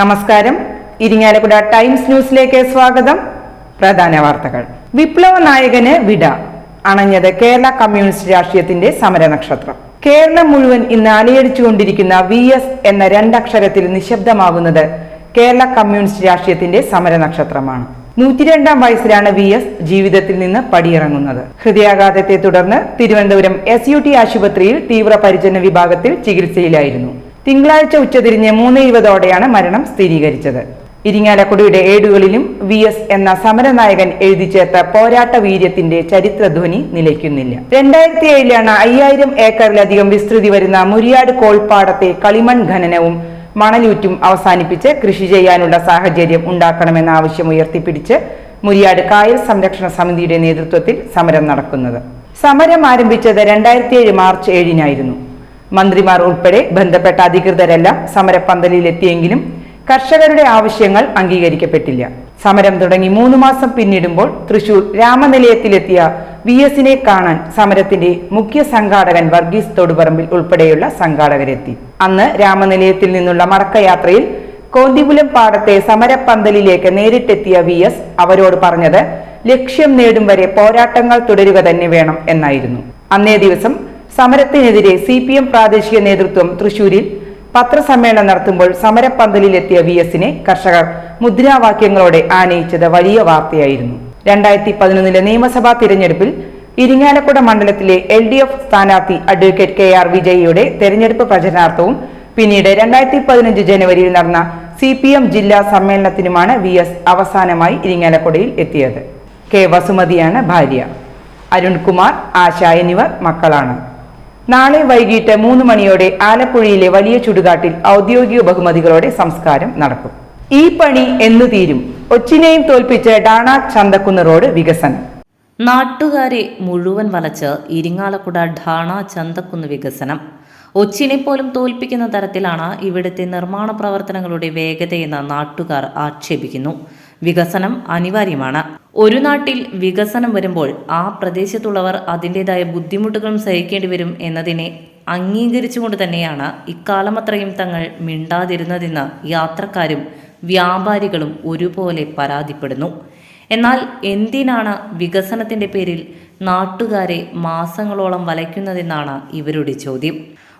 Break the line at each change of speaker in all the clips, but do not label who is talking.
നമസ്കാരം. ഇരിങ്ങാലക്കുട ടൈംസ് ന്യൂസിലേക്ക് സ്വാഗതം. പ്രധാന വാർത്തകൾ. വിപ്ലവ നായകന് വിട. അണഞ്ഞത് കേരള കമ്മ്യൂണിസ്റ്റ് രാഷ്ട്രീയത്തിന്റെ സമര നക്ഷത്രം. കേരളം മുഴുവൻ ഇന്ന് അലയടിച്ചുകൊണ്ടിരിക്കുന്ന വി എസ് എന്ന രണ്ടക്ഷരത്തിൽ നിശബ്ദമാകുന്നത് കേരള കമ്മ്യൂണിസ്റ്റ് രാഷ്ട്രീയത്തിന്റെ സമര നക്ഷത്രമാണ്. നൂറ്റിരണ്ടാം വയസ്സിലാണ് വി എസ് ജീവിതത്തിൽ നിന്ന് പടിയിറങ്ങുന്നത്. ഹൃദയാഘാതത്തെ തുടർന്ന് തിരുവനന്തപുരം എസ് യു ടി ആശുപത്രിയിൽ തീവ്രപരിചരണ വിഭാഗത്തിൽ ചികിത്സയിലായിരുന്നു. തിങ്കളാഴ്ച ഉച്ചതിരിഞ്ഞ് മൂന്ന് ഇരുപതോടെയാണ് മരണം സ്ഥിരീകരിച്ചത്. ഇരിങ്ങാലക്കുടയുടെ ഏടുകളിലും വി എസ് എന്ന സമരനായകൻ എഴുതി ചേർത്ത പോരാട്ട വീര്യത്തിന്റെ ചരിത്രധ്വനി നിലയ്ക്കുന്നില്ല. രണ്ടായിരത്തി ഏഴിലാണ് അയ്യായിരം ഏക്കറിലധികം വിസ്തൃതി വരുന്ന മുരിയാട് കോൾപ്പാടത്തെ കളിമൺ ഖനനവും മണലൂറ്റും അവസാനിപ്പിച്ച് കൃഷി ചെയ്യാനുള്ള സാഹചര്യം ഉണ്ടാക്കണമെന്ന ആവശ്യം ഉയർത്തിപ്പിടിച്ച് മുരിയാട് കായൽ സംരക്ഷണ സമിതിയുടെ നേതൃത്വത്തിൽ സമരം നടക്കുന്നത്. സമരം ആരംഭിച്ചത് രണ്ടായിരത്തി ഏഴ് മാർച്ച് ഏഴിനായിരുന്നു. മന്ത്രിമാർ ഉൾപ്പെടെ ബന്ധപ്പെട്ട അധികൃതരെല്ലാം സമരപ്പന്തലിലെത്തിയെങ്കിലും കർഷകരുടെ ആവശ്യങ്ങൾ അംഗീകരിക്കപ്പെട്ടില്ല. സമരം തുടങ്ങി മൂന്ന് മാസം പിന്നിടുമ്പോൾ തൃശൂർ രാമനിലയത്തിലെത്തിയ വി എസിനെ കാണാൻ സമരത്തിന്റെ മുഖ്യ സംഘാടകൻ വർഗീസ് തൊടുപറമ്പിൽ ഉൾപ്പെടെയുള്ള സംഘാടകരെത്തി. അന്ന് രാമനിലയത്തിൽ നിന്നുള്ള മടക്കയാത്രയിൽ കോന്തിപുലം പാടത്തെ സമരപ്പന്തലിലേക്ക് നേരിട്ടെത്തിയ വി എസ് അവരോട് പറഞ്ഞത് ലക്ഷ്യം നേടും വരെ പോരാട്ടങ്ങൾ തുടരുക തന്നെ വേണം എന്നായിരുന്നു. അന്നേ ദിവസം സമരത്തിനെതിരെ സി പി എം പ്രാദേശിക നേതൃത്വം തൃശൂരിൽ പത്രസമ്മേളനം നടത്തുമ്പോൾ സമരപ്പന്തലിലെത്തിയ വി എസിനെ കർഷകർ മുദ്രാവാക്യങ്ങളോടെ ആനയിച്ചത് വലിയ വാർത്തയായിരുന്നു. രണ്ടായിരത്തി പതിനൊന്നിലെ നിയമസഭാ തിരഞ്ഞെടുപ്പിൽ ഇരിങ്ങാലക്കുട മണ്ഡലത്തിലെ എൽ ഡി എഫ് സ്ഥാനാർത്ഥി അഡ്വക്കേറ്റ് കെ ആർ വിജയിയുടെ തെരഞ്ഞെടുപ്പ് പ്രചരണാർത്ഥവും പിന്നീട് രണ്ടായിരത്തി പതിനഞ്ച് ജനുവരിയിൽ നടന്ന സി പി എം ജില്ലാ സമ്മേളനത്തിനുമാണ് വി എസ് അവസാനമായി ഇരിങ്ങാലക്കുടയിൽ എത്തിയത്. കെ വസുമതിയാണ് ഭാര്യ. അരുൺകുമാർ ആശ എന്നിവർ മക്കളാണ്. നാളെ വൈകിട്ട് മൂന്ന് മണിയോടെ ആലപ്പുഴയിലെ വലിയ ചുടുകാട്ടിൽ ഔദ്യോഗിക ബഹുമതികളോടെ സംസ്കാരം നടക്കും. ഈ പണി എന്ന് തീരും. ഒച്ചിനെയും തോൽപ്പിച്ച് ഡാണ ചന്തക്കുന്ന് റോഡ് വികസനം.
നാട്ടുകാരെ മുഴുവൻ വലച്ച് ഇരിങ്ങാലക്കുട ഡാണ ചന്തക്കുന്ന് വികസനം. ഒച്ചിനെ പോലും തോൽപ്പിക്കുന്ന തരത്തിലാണ് ഇവിടുത്തെ നിർമ്മാണ പ്രവർത്തനങ്ങളുടെ വേഗതയെന്ന് നാട്ടുകാർ ആക്ഷേപിക്കുന്നു. വികസനം അനിവാര്യമാണ്. ഒരു നാട്ടിൽ വികസനം വരുമ്പോൾ ആ പ്രദേശത്തുള്ളവർ അതിന്റെതായ ബുദ്ധിമുട്ടുകളും സഹിക്കേണ്ടി വരും എന്നതിനെ അംഗീകരിച്ചുകൊണ്ട് തന്നെയാണ് ഇക്കാലമത്രയും തങ്ങൾ മിണ്ടാതിരുന്നതെന്ന് യാത്രക്കാരും വ്യാപാരികളും ഒരുപോലെ പരാതിപ്പെടുന്നു. എന്നാൽ എന്തിനാണ് വികസനത്തിന്റെ പേരിൽ നാട്ടുകാരെ മാസങ്ങളോളം വലയ്ക്കുന്നതെന്നാണ് ഇവരുടെ ചോദ്യം.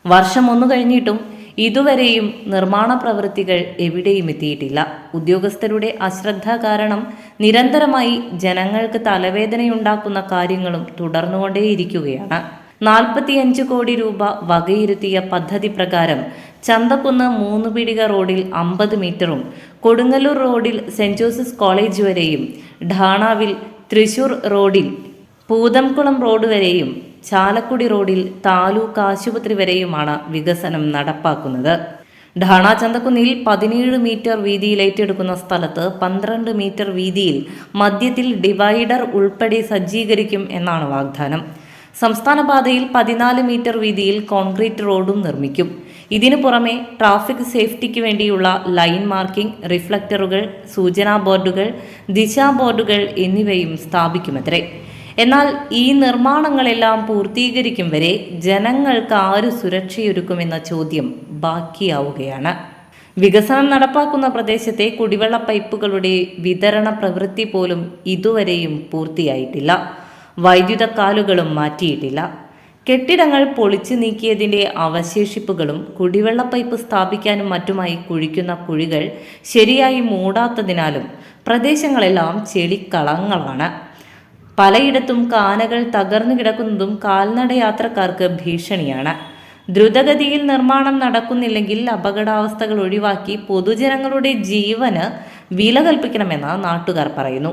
വർഷം ഒന്നു കഴിഞ്ഞിട്ടും ഇതുവരെയും നിർമ്മാണ പ്രവൃത്തികൾ എവിടെയും എത്തിയിട്ടില്ല. ഉദ്യോഗസ്ഥരുടെ അശ്രദ്ധ കാരണം നിരന്തരമായി ജനങ്ങൾക്ക് തലവേദനയുണ്ടാക്കുന്ന കാര്യങ്ങളും തുടർന്നുകൊണ്ടേയിരിക്കുകയാണ്. നാൽപ്പത്തിയഞ്ച് കോടി രൂപ വകയിരുത്തിയ പദ്ധതി പ്രകാരം ചന്തക്കുന്ന് മൂന്ന് പിടിക റോഡിൽ അമ്പത് മീറ്ററും കൊടുങ്ങല്ലൂർ റോഡിൽ സെന്റ് ജോസഫ്സ് കോളേജ് വരെയും ഢാണാവിൽ തൃശൂർ റോഡിൽ പൂതംകുളം റോഡ് വരെയും ചാലക്കുടി റോഡിൽ താലൂക്ക് ആശുപത്രി വരെയുമാണ് വികസനം നടപ്പാക്കുന്നത്. ഢാണ ചന്തക്കുന്നിൽ പതിനേഴ് മീറ്റർ വീതിയിൽ ഏറ്റെടുക്കുന്ന സ്ഥലത്ത് പന്ത്രണ്ട് മീറ്റർ വീതിയിൽ മധ്യത്തിൽ ഡിവൈഡർ ഉൾപ്പെടെ സജ്ജീകരിക്കും എന്നാണ് വാഗ്ദാനം. സംസ്ഥാന പാതയിൽ പതിനാല് മീറ്റർ വീതിയിൽ കോൺക്രീറ്റ് റോഡും നിർമ്മിക്കും. ഇതിനു പുറമെ ട്രാഫിക് സേഫ്റ്റിക്ക് വേണ്ടിയുള്ള ലൈൻ മാർക്കിംഗ് റിഫ്ലക്ടറുകൾ സൂചനാ ബോർഡുകൾ ദിശാ ബോർഡുകൾ എന്നിവയും സ്ഥാപിക്കുമത്രേ. എന്നാൽ ഈ നിർമ്മാണങ്ങളെല്ലാം പൂർത്തീകരിക്കും വരെ ജനങ്ങൾക്ക് ആര് സുരക്ഷയൊരുക്കുമെന്ന ചോദ്യം ബാക്കിയാവുകയാണ്. വികസനം നടപ്പാക്കുന്ന പ്രദേശത്തെ കുടിവെള്ള പൈപ്പുകളുടെ വിതരണ പ്രവൃത്തി പോലും ഇതുവരെയും പൂർത്തിയായിട്ടില്ല. വൈദ്യുത കാലുകളും മാറ്റിയിട്ടില്ല. കെട്ടിടങ്ങൾ പൊളിച്ചു നീക്കിയതിന്റെ അവശേഷിപ്പുകളും കുടിവെള്ള പൈപ്പ് സ്ഥാപിക്കാനും മറ്റുമായി കുഴിക്കുന്ന കുഴികൾ ശരിയായി മൂടാത്തതിനാലും പ്രദേശങ്ങളെല്ലാം ചെളിക്കളങ്ങളാണ്. പലയിടത്തും കാനകൾ തകർന്നു കിടക്കുന്നതും കാൽനട യാത്രക്കാർക്ക് ഭീഷണിയാണ്. ദ്രുതഗതിയിൽ നിർമ്മാണം നടക്കുന്നില്ലെങ്കിൽ അപകടാവസ്ഥകൾ ഒഴിവാക്കി പൊതുജനങ്ങളുടെ ജീവന് വില കൽപ്പിക്കണമെന്ന് നാട്ടുകാർ പറയുന്നു.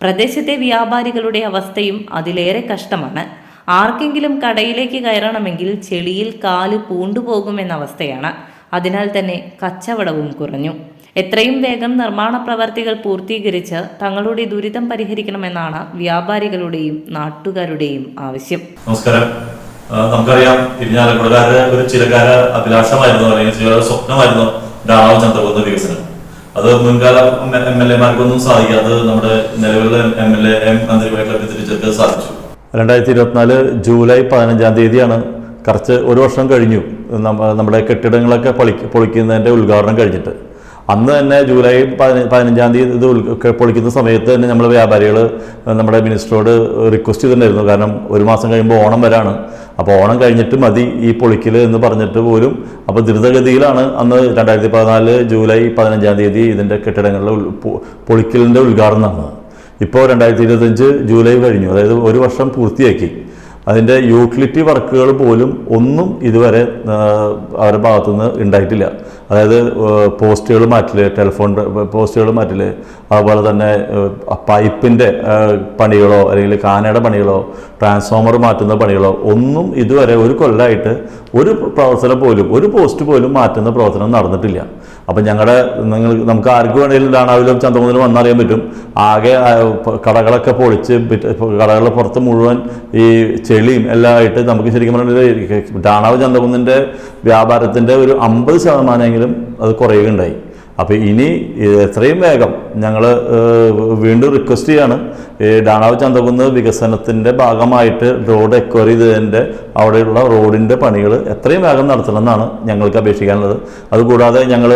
പ്രദേശത്തെ വ്യാപാരികളുടെ അവസ്ഥയും അതിലേറെ കഷ്ടമാണ്. ആർക്കെങ്കിലും കടയിലേക്ക് കയറണമെങ്കിൽ ചെളിയിൽ കാൽ പൂണ്ടുപോകുമെന്ന അവസ്ഥയാണ്. അതിനാൽ തന്നെ കച്ചവടവും കുറഞ്ഞു. എത്രയും വേഗം നിർമ്മാണ പ്രവർത്തികൾ പൂർത്തീകരിച്ച് തങ്ങളുടെ ദുരിതം പരിഹരിക്കണമെന്നാണ് വ്യാപാരികളുടെയും നാട്ടുകാരുടെയും ആവശ്യം.
നമസ്കാരം. നമുക്കറിയാം ഇരിഞ്ഞാലക്കുടക്കാരുടെ ഒരു ചിലകാല അഭിലാഷമായിരുന്നു അല്ലെങ്കിൽ ചില സ്വപ്നമായിരുന്നു ഡാവ് ചന്ദ്രകുന്ന് വികസനം. അത് മുൻകാല എം എൽ എമാർക്കൊന്നും സാധിക്കാതെ നമ്മുടെ നിലവിലുള്ള എം എൽ എ എം മന്ത്രിമായിട്ടൊക്കെ തിരിച്ചെടുക്കാൻ സാധിച്ചു.
രണ്ടായിരത്തി ഇരുപത്തിനാല് ജൂലൈ പതിനഞ്ചാം തീയതിയാണ് കുറച്ച് ഒരു വർഷം കഴിഞ്ഞു. നമ്മ- നമ്മുടെ കെട്ടിടങ്ങളൊക്കെ പൊളി പൊളിക്കുന്നതിന്റെ ഉദ്ഘാടനം കഴിഞ്ഞിട്ട്. അന്ന് തന്നെ ജൂലൈ പതിന- പതിനഞ്ചാം തീയതി ഇത് പൊളിക്കുന്ന സമയത്ത് തന്നെ നമ്മൾ വ്യാപാരികൾ നമ്മുടെ മിനിസ്റ്ററോട് റിക്വസ്റ്റ് ചെയ്തിട്ടുണ്ടായിരുന്നു. കാരണം ഒരു മാസം കഴിയുമ്പോൾ ഓണം വരാണ്. അപ്പോൾ ഓണം കഴിഞ്ഞിട്ട് മതി ഈ പൊളിക്കൽ എന്ന് പറഞ്ഞിട്ട് പോലും. അപ്പോൾ ദ്രുതഗതിയിലാണ് അന്ന് രണ്ടായിരത്തി പതിനാല് ജൂലൈ പതിനഞ്ചാം തീയതി ഇതിന്റെ കെട്ടിടങ്ങളുടെ പൊളിക്കലിന്റെ ഉദ്ഘാടനം നടന്നത്. ഇപ്പോൾ രണ്ടായിരത്തി ഇരുപത്തഞ്ച് ജൂലൈ കഴിഞ്ഞു. അതായത് ഒരു വർഷം പൂർത്തിയാക്കി. അതിന്റെ യൂട്ടിലിറ്റി വർക്കുകൾ പോലും ഒന്നും ഇതുവരെ അവരുടെ ഭാഗത്തുനിന്ന് ഉണ്ടായിട്ടില്ല. അതായത് പോസ്റ്റുകൾ മാറ്റിൽ ടെലിഫോൺ പോസ്റ്റുകൾ മാറ്റിൽ അതുപോലെ തന്നെ പൈപ്പിന്റെ പണികളോ അല്ലെങ്കിൽ കാനയുടെ പണികളോ ട്രാൻസ്ഫോമർ മാറ്റുന്ന പണികളോ ഒന്നും ഇതുവരെ ഒരു കൊല്ലമായിട്ട് ഒരു പ്രവർത്തനം പോലും ഒരു പോസ്റ്റ് പോലും മാറ്റുന്ന പ്രവർത്തനം നടന്നിട്ടില്ല. അപ്പം ഞങ്ങളുടെ നിങ്ങൾ നമുക്ക് ആർക്ക് വേണമെങ്കിലും ഡാണാവിലും ചന്തമുതലും വന്നറിയാൻ പറ്റും. ആകെ കടകളൊക്കെ പൊളിച്ച് കടകളുടെ പുറത്ത് മുഴുവൻ ഈ ചെളിയും എല്ലാം ആയിട്ട് നമുക്ക് ശരിക്കും പറഞ്ഞാൽ ഡാണാവ് ചന്തകുന്നിന്റെ വ്യാപാരത്തിന്റെ ഒരു അമ്പത് ശതമാനമെങ്കിലും അത് കുറയുകയുണ്ടായി. അപ്പോൾ ഇനി എത്രയും വേഗം ഞങ്ങൾ വീണ്ടും റിക്വസ്റ്റ് ചെയ്യാണ്. ഡാണാവ് ചന്തകുന്ന് വികസനത്തിന്റെ ഭാഗമായിട്ട് റോഡ് എക്വയർ ചെയ്തതിന്റെ അവിടെയുള്ള റോഡിന്റെ പണികൾ എത്രയും വേഗം നടത്തണം എന്നാണ് ഞങ്ങൾക്ക് അപേക്ഷിക്കാനുള്ളത്. അതുകൂടാതെ ഞങ്ങൾ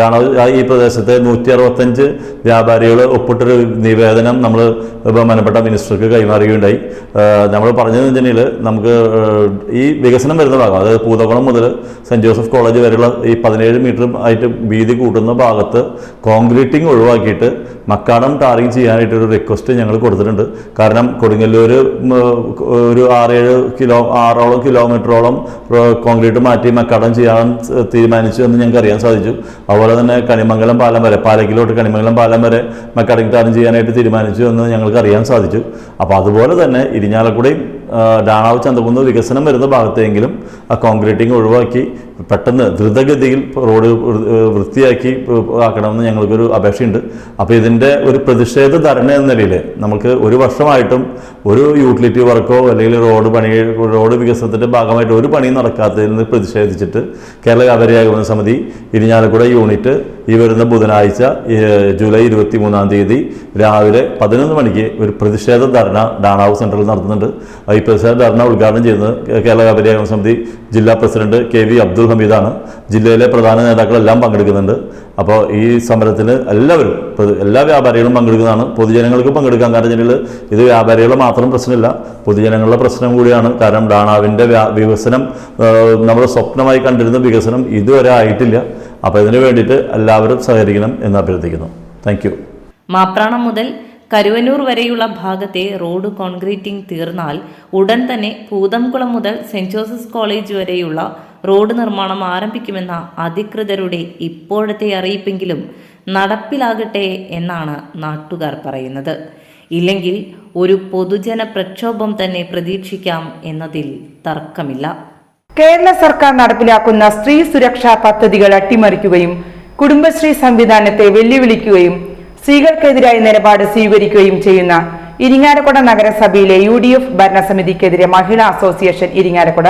ഡാണാവ് ഈ പ്രദേശത്തെ നൂറ്റി അറുപത്തഞ്ച് വ്യാപാരികൾ ഒപ്പിട്ടൊരു നിവേദനം നമ്മൾ ബഹുമാനപ്പെട്ട മിനിസ്റ്റർക്ക് കൈമാറുകയുണ്ടായി. നമ്മൾ പറഞ്ഞതെന്ന് വെച്ചിട്ടുണ്ടെങ്കിൽ നമുക്ക് ഈ വികസനം വരുന്ന ഭാഗം അതായത് പൂതകുളം മുതൽ സെന്റ് ജോസഫ് കോളേജ് വരെയുള്ള ഈ പതിനേഴ് മീറ്റർ ആയിട്ട് വീതി കൂട്ടുന്ന ഭാഗത്ത് കോൺക്രീറ്റിംഗ് ഒഴിവാക്കിയിട്ട് മക്കാടം ടാറിങ് ചെയ്യാനായിട്ട് ഒരു റിക്വസ്റ്റ് ഞങ്ങൾ കൊടുത്തിട്ടുണ്ട്. കാരണം കൊടുങ്ങല്ലൂർ ഒരു ആറേഴ് കിലോ ആറോളം കിലോമീറ്ററോളം കോൺക്രീറ്റ് മാറ്റി മക്കാടം ചെയ്യാൻ തീരുമാനിച്ചു എന്ന് ഞങ്ങൾക്ക് അറിയാൻ സാധിച്ചു. അതുപോലെ തന്നെ കണിമംഗലം പാലം വരെ പാലക്കിലോട്ട് കണിമംഗലം പാലം വരെ മക്കാടിങ് ടാറിങ് ചെയ്യാനായിട്ട് തീരുമാനിച്ചു എന്ന് ഞങ്ങൾക്ക് അറിയാൻ സാധിച്ചു. അപ്പോൾ അതുപോലെ തന്നെ ഇരിഞ്ഞാലക്കുടയും ഡാണാവ് ചന്തകുന്ന് വികസനം വരുന്ന ഭാഗത്തെങ്കിലും ആ കോൺക്രീറ്റിംഗ് ഒഴിവാക്കി പെട്ടെന്ന് ദ്രുതഗതിയിൽ റോഡ് വൃത്തിയാക്കി ആക്കണമെന്ന് ഞങ്ങൾക്കൊരു അപേക്ഷയുണ്ട്. അപ്പോൾ ഇതിന്റെ ഒരു പ്രതിഷേധ ധരണ എന്ന നിലയിൽ നമുക്ക് ഒരു വർഷമായിട്ടും ഒരു യൂട്ടിലിറ്റി വർക്കോ അല്ലെങ്കിൽ റോഡ് പണി റോഡ് വികസനത്തിന്റെ ഭാഗമായിട്ട് ഒരു പണിയും നടക്കാത്തതിൽ പ്രതിഷേധിച്ചിട്ട് കേരള വ്യാപാരി സമിതി ഇരിഞ്ഞാലക്കുട യൂണിറ്റ് ഈ വരുന്ന ബുധനാഴ്ച ജൂലൈ ഇരുപത്തി മൂന്നാം തീയതി രാവിലെ പതിനൊന്ന് മണിക്ക് ഒരു പ്രതിഷേധ ധർണ ഡാണാവ് സെന്ററിൽ നടത്തുന്നുണ്ട്. ഈ പ്രതിഷേധ ധർണ ഉദ്ഘാടനം ചെയ്യുന്നത് കേരള വ്യാപാരി ഏകോപന സമിതി ജില്ലാ പ്രസിഡന്റ് കെ വി അബ്ദുൾ ഹമീദാണ്. ജില്ലയിലെ പ്രധാന നേതാക്കളെല്ലാം പങ്കെടുക്കുന്നുണ്ട്. അപ്പോൾ ഈ സമരത്തിൽ എല്ലാവരും എല്ലാ വ്യാപാരികളും പങ്കെടുക്കുന്നതാണ്. പൊതുജനങ്ങൾക്ക് പങ്കെടുക്കാൻ കാരണം വെച്ചാൽ ഇത് വ്യാപാരികളുടെ മാത്രം പ്രശ്നമില്ല. പൊതുജനങ്ങളുടെ പ്രശ്നം കൂടിയാണ്. കാരണം ഡാണാവിന്റെ വികസനം നമ്മുടെ സ്വപ്നമായി കണ്ടിരുന്ന വികസനം ഇതുവരെ ആയിട്ടില്ല. അപ്പോൾ ഇതിനു വേണ്ടിയിട്ട് എല്ലാവരും സഹകരിക്കണം എന്ന് അഭ്യർത്ഥിക്കുന്നു. താങ്ക്
മാപ്രാണം മുതൽ കരുവന്നൂർ വരെയുള്ള ഭാഗത്തെ റോഡ് കോൺക്രീറ്റിംഗ് തീർന്നാൽ ഉടൻ തന്നെ പൂതംകുളം മുതൽ സെന്റ് ജോസഫ്സ് കോളേജ് വരെയുള്ള റോഡ് നിർമ്മാണം ആരംഭിക്കുമെന്ന അധികൃതരുടെ ഇപ്പോഴത്തെ അറിയിപ്പെങ്കിലും നടപ്പിലാകട്ടെ എന്നാണ് നാട്ടുകാർ പറയുന്നത്. ഇല്ലെങ്കിൽ ഒരു പൊതുജന പ്രക്ഷോഭം തന്നെ പ്രതീക്ഷിക്കാം എന്നതിൽ തർക്കമില്ല.
കേരള സർക്കാർ നടപ്പിലാക്കുന്ന സ്ത്രീ സുരക്ഷാ പദ്ധതികൾ അട്ടിമറിക്കുകയും കുടുംബശ്രീ സംവിധാനത്തെ വെല്ലുവിളിക്കുകയും സ്ത്രീകൾക്കെതിരായ നിലപാട് സ്വീകരിക്കുകയും ചെയ്യുന്ന ഇരിങ്ങാലക്കുട നഗരസഭയിലെ യു ഡി എഫ് ഭരണസമിതിക്കെതിരെ മഹിളാ അസോസിയേഷൻ ഇരിങ്ങാലക്കുട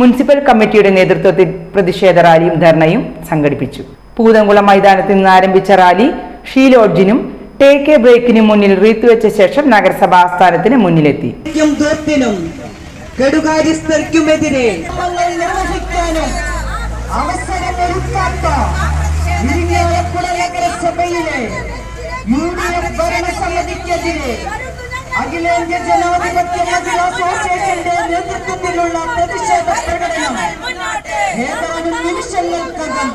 മുനിസിപ്പൽ കമ്മിറ്റിയുടെ നേതൃത്വത്തിൽ പ്രതിഷേധ റാലിയും ധർണയും സംഘടിപ്പിച്ചു. പൂതംകുളം മൈതാനത്ത് നിന്ന് ആരംഭിച്ച റാലി ഷീലോഡ്ജിനും ടേക്ക് എ ബ്രേക്കിനും മുന്നിൽ റീത്തുവെച്ച ശേഷം നഗരസഭാ ആസ്ഥാനത്തിന് മുന്നിലെത്തി.
കെടുകാര്യസ്ഥർക്കുമെതിരെ അവസരമൊരുക്കാത്ത നഗരസഭയിലെ യു ഡി എഫ് ഭരണസമിതിക്കെതിരെ അഖിലേന്ത്യാ ജനാധിപത്യ മഹിളാ അസോസിയേഷന്റെ നേതൃത്വത്തിലുള്ള പ്രതിഷേധ പ്രകടനം ഏതാനും നിമിഷങ്ങൾക്കകം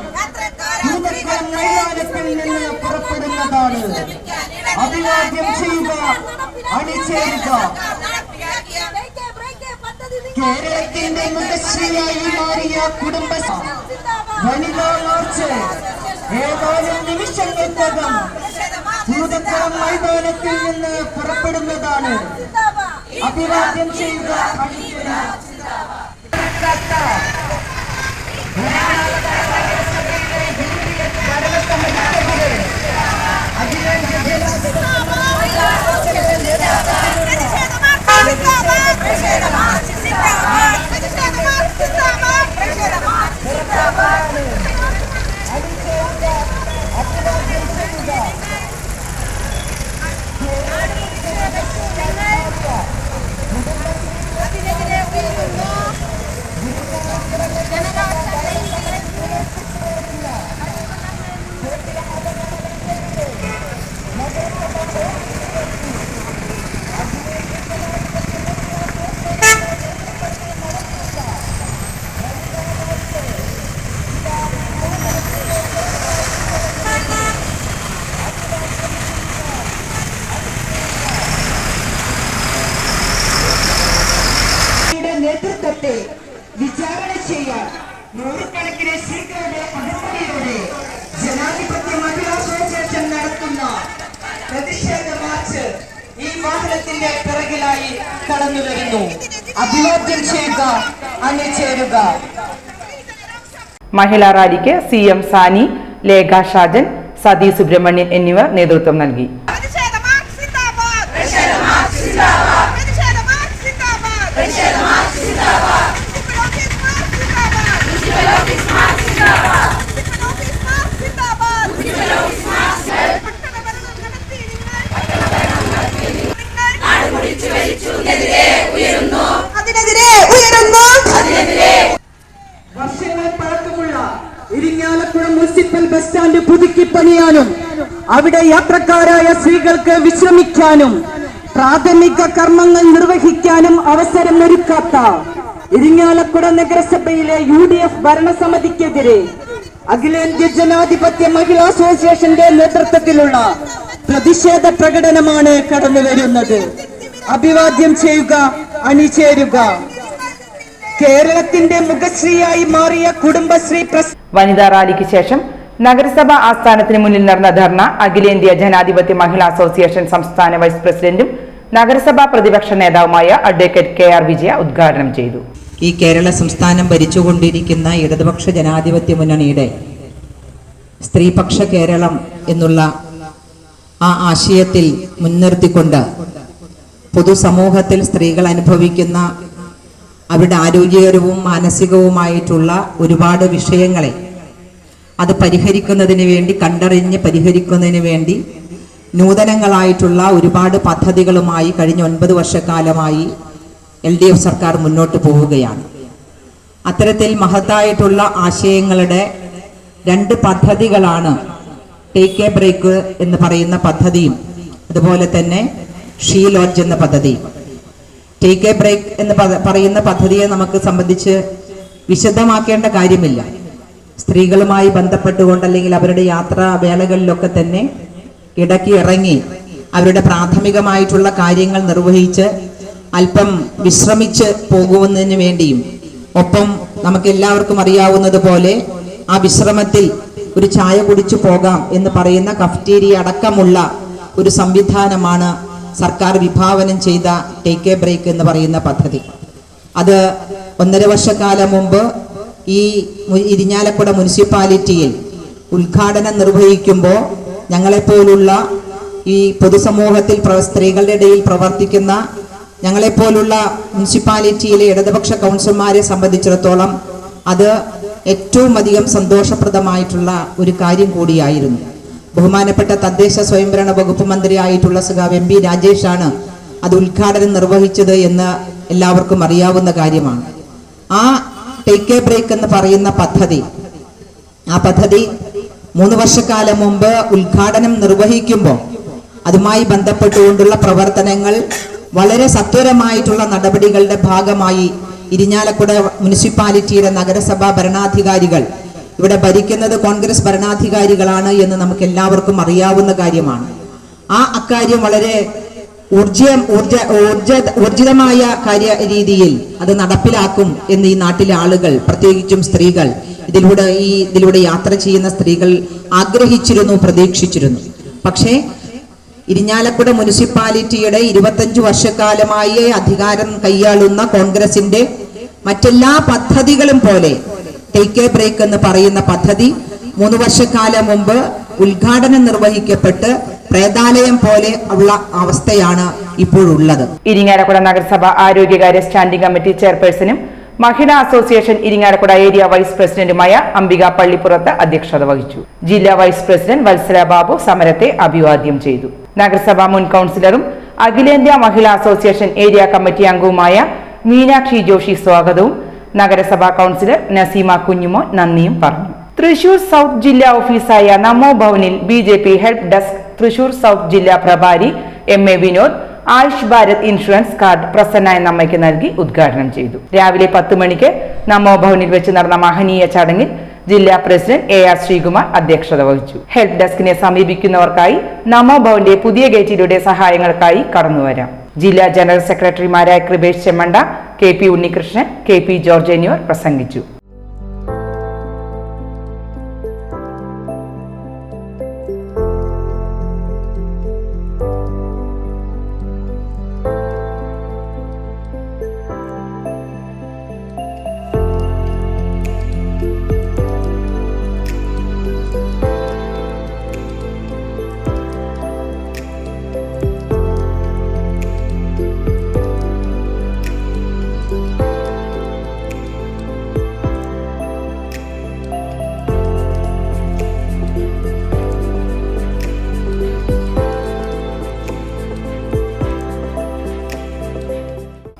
ഭൂതക്കാർ മൈതാനത്തിൽ നിന്ന് പുറപ്പെടുന്നതാണ്. അഭിവാദ്യം ചെയ്യുക അണിചേരുക. കേരളത്തിന്റെ മുഖശ്രീയായി മാറിയ കുടുംബ വനിതാ മാർച്ച് ഏതാനും നിമിഷങ്ങൾക്കകം മൈതാനത്തിൽ നിന്ന് പുറപ്പെടുന്നതാണ്. അഭിവാദ്യം ചെയ്യുക അതിനെ അണിചേരുക
മഹിളാ റാലിക്ക് സി എം സാനി ലേഖ ഷാജൻ സതി സുബ്രഹ്മണ്യൻ എന്നിവർ നേതൃത്വം നൽകി.
അതിനെതിരെ ഉയരുന്നു.
ബസ് സ്റ്റാൻഡ് പുതുക്കി പണിയാനും അവിടെ യാത്രക്കാരായ സ്ത്രീകൾക്ക് വിശ്രമിക്കാനും പ്രാഥമിക കർമ്മങ്ങൾ നിർവഹിക്കാനും അവസരം ഒരുക്കാത്ത ഇരിങ്ങാലക്കുട നഗരസഭയിലെ യു ഡി എഫ് ഭരണസമിതിക്കെതിരെ അഖിലേന്ത്യ ജനാധിപത്യ മഹിളാ അസോസിയേഷന്റെ നേതൃത്വത്തിലുള്ള പ്രതിഷേധ പ്രകടനമാണ് കടന്നു വരുന്നത് അഭിവാദ്യം ചെയ്യുക അണിചേരുക. കേരളത്തിന്റെ മുഖശ്രീയായി മാറിയ കുടുംബശ്രീ പ്രസ്
വനിതാ റാലിക്ക് ശേഷം നഗരസഭ ആസ്ഥാനത്തിന് മുന്നിൽ നടന്ന ധർണ അഖിലേന്ത്യാ ജനാധിപത്യ മഹിളാ അസോസിയേഷൻ സംസ്ഥാന വൈസ് പ്രസിഡന്റും നഗരസഭാ പ്രതിപക്ഷ നേതാവുമായ അഡ്വക്കേറ്റ് കെ ആർ വിജയ ഉദ്ഘാടനം ചെയ്തു.
ഈ കേരള സംസ്ഥാനം ഭരിച്ചുകൊണ്ടിരിക്കുന്ന ഇടതുപക്ഷ ജനാധിപത്യ മുന്നണിയുടെ സ്ത്രീപക്ഷ കേരളം എന്നുള്ള ആ ആശയത്തിൽ മുൻനിർത്തിക്കൊണ്ട് പൊതുസമൂഹത്തിൽ സ്ത്രീകൾ അനുഭവിക്കുന്ന അവരുടെ ആരോഗ്യകരവും മാനസികവുമായിട്ടുള്ള ഒരുപാട് വിഷയങ്ങളെ അത് പരിഹരിക്കുന്നതിന് വേണ്ടി കണ്ടറിഞ്ഞ് പരിഹരിക്കുന്നതിന് വേണ്ടി നൂതനങ്ങളായിട്ടുള്ള ഒരുപാട് പദ്ധതികളുമായി കഴിഞ്ഞ ഒൻപത് വർഷക്കാലമായി എൽ ഡി എഫ് സർക്കാർ മുന്നോട്ട് പോവുകയാണ്. അത്തരത്തിൽ മഹത്തായിട്ടുള്ള ആശയങ്ങളുടെ രണ്ട് പദ്ധതികളാണ് ടേക്ക് എ ബ്രേക്ക് എന്ന് പറയുന്ന പദ്ധതിയും അതുപോലെ തന്നെ ഷീ ലോഡ്ജ് എന്ന പദ്ധതിയും. ടേക്ക് കെ ബ്രേക്ക് എന്ന് പറയുന്ന പദ്ധതിയെ നമുക്ക് സംബന്ധിച്ച് വിശദമാക്കേണ്ട കാര്യമില്ല. സ്ത്രീകളുമായി ബന്ധപ്പെട്ടുകൊണ്ട് അല്ലെങ്കിൽ അവരുടെ യാത്രാ വേളകളിലൊക്കെ തന്നെ ഇടയ്ക്ക് ഇറങ്ങി അവരുടെ പ്രാഥമികമായിട്ടുള്ള കാര്യങ്ങൾ നിർവഹിച്ച് അല്പം വിശ്രമിച്ച് പോകുന്നതിന് വേണ്ടിയും ഒപ്പം നമുക്ക് എല്ലാവർക്കും അറിയാവുന്നത് പോലെ ആ വിശ്രമത്തിൽ ഒരു ചായ കുടിച്ചു പോകാം എന്ന് പറയുന്ന കഫ്റ്റീരിയ അടക്കമുള്ള ഒരു സംവിധാനമാണ് സർക്കാർ വിഭാവനം ചെയ്ത ടേക്ക് എ ബ്രേക്ക് എന്ന് പറയുന്ന പദ്ധതി. അത് ഒന്നര വർഷക്കാലം മുമ്പ് ഈ ഇരിഞ്ഞാലക്കുട മുനിസിപ്പാലിറ്റിയിൽ ഉദ്ഘാടനം നിർവഹിക്കുമ്പോൾ ഞങ്ങളെപ്പോലുള്ള ഈ പൊതുസമൂഹത്തിൽ സ്ത്രീകളുടെ ഇടയിൽ പ്രവർത്തിക്കുന്ന ഞങ്ങളെപ്പോലുള്ള മുനിസിപ്പാലിറ്റിയിലെ ഇടതുപക്ഷ കൗൺസിലർമാരെ സംബന്ധിച്ചിടത്തോളം അത് ഏറ്റവും അധികം സന്തോഷപ്രദമായിട്ടുള്ള ഒരു കാര്യം കൂടിയായിരുന്നു. ബഹുമാനപ്പെട്ട തദ്ദേശ സ്വയംഭരണ വകുപ്പ് മന്ത്രിയായിട്ടുള്ള സഖാവ് എം പി രാജേഷാണ് അത് ഉദ്ഘാടനം നിർവഹിച്ചത് എന്ന് എല്ലാവർക്കും അറിയാവുന്ന കാര്യമാണ്. ആ ടേക്ക് എ ബ്രേക്ക് എന്ന് പറയുന്ന പദ്ധതി ആ പദ്ധതി മൂന്ന് വർഷക്കാലം മുമ്പ് ഉദ്ഘാടനം നിർവഹിക്കുമ്പോൾ അതുമായി ബന്ധപ്പെട്ടുകൊണ്ടുള്ള പ്രവർത്തനങ്ങൾ വളരെ സത്വരമായിട്ടുള്ള നടപടികളുടെ ഭാഗമായി ഇരിഞ്ഞാലക്കുട മുനിസിപ്പാലിറ്റിയുടെ നഗരസഭാ ഭരണാധികാരികൾ ഇവിടെ ഭരിക്കുന്നത് കോൺഗ്രസ് ഭരണാധികാരികളാണ് എന്ന് നമുക്ക് എല്ലാവർക്കും അറിയാവുന്ന കാര്യമാണ്. ആ അക്കാര്യം വളരെ ഊർജം ഊർജ ഊർജ ഊർജിതമായ കാര്യ രീതിയിൽ അത് നടപ്പിലാക്കും എന്ന് ഈ നാട്ടിലെ ആളുകൾ പ്രത്യേകിച്ചും സ്ത്രീകൾ ഇതിലൂടെ ഈ ഇതിലൂടെ യാത്ര ചെയ്യുന്ന സ്ത്രീകൾ ആഗ്രഹിച്ചിരുന്നു പ്രതീക്ഷിച്ചിരുന്നു. പക്ഷേ ഇരിഞ്ഞാലക്കുട മുനിസിപ്പാലിറ്റിയുടെ ഇരുപത്തഞ്ച് വർഷക്കാലമായി അധികാരം കൈയാളുന്ന കോൺഗ്രസിന്റെ മറ്റെല്ലാ പദ്ധതികളും പോലെ ടേക്ക് എ ബ്രേക്ക് എന്ന് പറയുന്ന പദ്ധതി മൂന്ന് വർഷക്കാലം മുമ്പ് ഉദ്ഘാടനം നിർവഹിക്കപ്പെട്ട് പ്രേതാലയം പോലെ ഉള്ള അവസ്ഥയാണ് ഇപ്പോഴുള്ളത്.
ഇരിങ്ങാലക്കുട നഗരസഭ ആരോഗ്യകാര്യ standing committee ചെയർപേഴ്സണും Mahila association Irinjalakuda area vice പ്രസിഡന്റുമായ അംബിക പള്ളിപ്പുറത്ത് അധ്യക്ഷത വഹിച്ചു. ജില്ലാ വൈസ് പ്രസിഡന്റ് വത്സല ബാബു സമരത്തെ അഭിവാദ്യം ചെയ്തു. നഗരസഭാ മുൻ കൗൺസിലറും അഖിലേന്ത്യാ മഹിളാ അസോസിയേഷൻ ഏരിയ കമ്മിറ്റി അംഗവുമായ മീനാക്ഷി ജോഷി സ്വാഗതവും നഗരസഭാ കൗൺസിലർ നസീമ കുഞ്ഞുമോൻ നന്ദിയും പറഞ്ഞു. തൃശൂർ സൗത്ത് ജില്ലാ ഓഫീസായ നമോ ഭവനിൽ B J P help desk Thrissur south ജില്ലാ പ്രഭാരി M A Vinod Ayush Bharat insurance card Prasanna എന്ന അമ്മയ്ക്ക് നൽകി ഉദ്ഘാടനം ചെയ്തു. രാവിലെ പത്ത് മണിക്ക് നമോ ഭവനിൽ വെച്ച് നടന്ന മഹനീയ ചടങ്ങിൽ ജില്ലാ പ്രസിഡന്റ് എ ആർ ശ്രീകുമാർ അധ്യക്ഷത വഹിച്ചു. ഹെൽപ്പ് ഡെസ്കിനെ സമീപിക്കുന്നവർക്കായി നമോ ഭവന്റെ പുതിയ ഗേറ്റിലൂടെ സഹായങ്ങൾക്കായി കടന്നുവരാം. ജില്ലാ ജനറൽ സെക്രട്ടറിമാരായ Kripesh Chemmanda K P Unnikrishnan K P George എന്നിവർ പ്രസംഗിച്ചു.